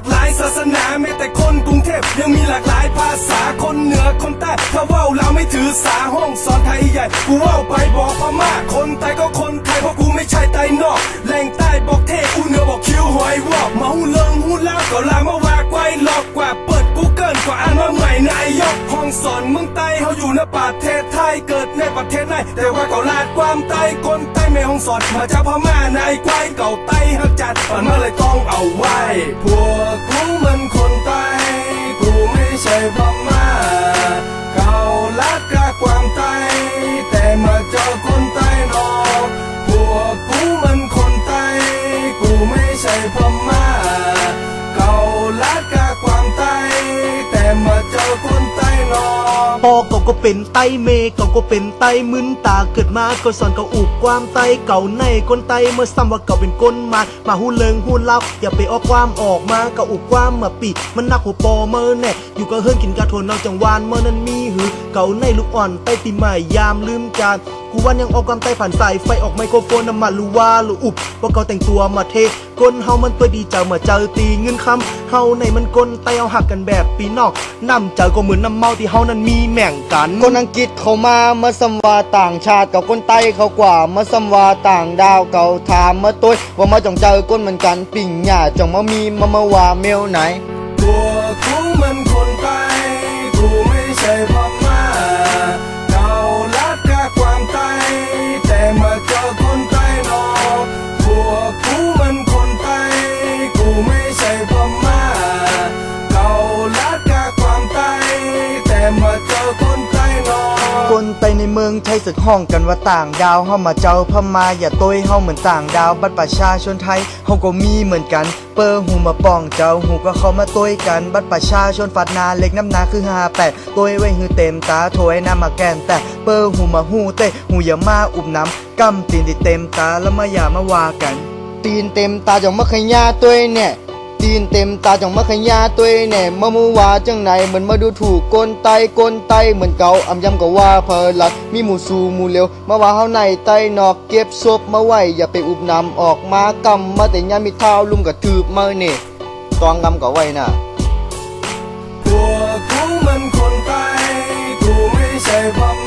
าติไทยเรามีหลากหลายศาสนาแม้แต่คนกรุงเทพยังมีหลากหลายภาษาคนเหนือคนใต้ถ้าว่าเราไม่ถือสาห้องสอนไทยใหญ่กูว่าไปบอกพม่าคนไทยก็คนไทยเพราะกูไม่ใช่ไตนอกแหล่งใต้บอกเทกูเหนือบอกคิ้วหอยวอกมาหูเลิงหูแล้วก็ลามาว่าไกวหลอกกว่าเปิดกูเกิลกว่าอ่านมาใหม่นายกห้องสอนเมืองใต้เขาอยู่ในประเทศไทยเกิดในประเทศไหนแต่ว่าเก่าลาดความใต้คน สอนมาจากพม่านายไกวเก่าใต้ฮักจัดมันมาเลยต้องเอาไว้ พวกกูมันคนใต้กูไม่ใช่พม่าเขาลัดกาความใต้แต่มาเจอคนใต้นอกพวกกูมันคนใต้กูไม่ใช่พม่าเขาลัดกาความใต้แต่มาเจอคนใต้นอกาก็เป็นไตเมเขาก็เป็นไตมึนตาเกิดมาก็สอนเขาอุบความไตเก่าในคนไตเมื่อซ้ำว่าเขาเป็นก้นมามาหูเลิงหูเล่าอย่าไปออกความออกมาก็อุบความมาปีมันนักหัวปอเมื่อแน่อยู่ก็เฮิร์นกินกาโทนนอกจังหวานเมื่อนั้นมีหือเก่าในลูกอ่อนไตตีใหม่ยามลืมจานกูวันยังออกความไตผ่านสายไฟออกไมโครโฟนน้ำมันลูว่าลูอุบว่าเขาแต่งตัวมาเทก้นเฮามันตัวดีเจอมาเจอตีเงินคำเฮาในมันก้นไตเอาหักกันแบบปีนอกน้ำเจอก็เหมือนน้ำเมาที่เฮานั้นมีแม่งกัน คนอังกฤษเขามามาสัมวาต่างชาติกับคนไต้เขากว่ามาสัมวาต่างดาวเก่าถามมาตัวว่ามาจ่องเจอก้นเหมือนกัน ปิ่งหญ้าจ่องมามีมามาว่าเมลไหนตัวกู ในเมืองใช้สึกห้องกันว่าต่างดาวเฮามาเจ้าพม่าอย่าต้ยเฮาเหมือนต่างดาวบัตรประชาชนไทยเฮาก็มีเหมือนกัน เปอร์หูมาป้องเจ้าหูก็เข้ามาต้ยกัน บัตรประชาชนฟัดนาเล็กน้ำนาคือ58ต้ยไว้หือเต็มตาโถยน้ำมาแกนแต่เปอร์หูมาหูเต้หูอย่ามาอุบน้ำกำตีนที่เต็มตาแล้วมาอย่ามาว่ากัน ตีนเต็มตาจ่องมาขยาตัวเนี่ย ตีนเต็มตาจ่องมาขยาตัวเนี่ยมามูว่าจังไหนเหมือนมาดูถูกกนไตกนไตเหมือนเก่าอำยำก็ว่าเพลัดมีหมูสูหมูเร็วมาว่าเฮาในไตนอกเก็บศพมาไว้อย่าไปอุบนำออกมากำมาแต่ยามมีเท้าลุมกระทืบมาเนี่ยตองกำก็ไว้น่ะพวกกูมันคนใต้กูไม่ใช่พ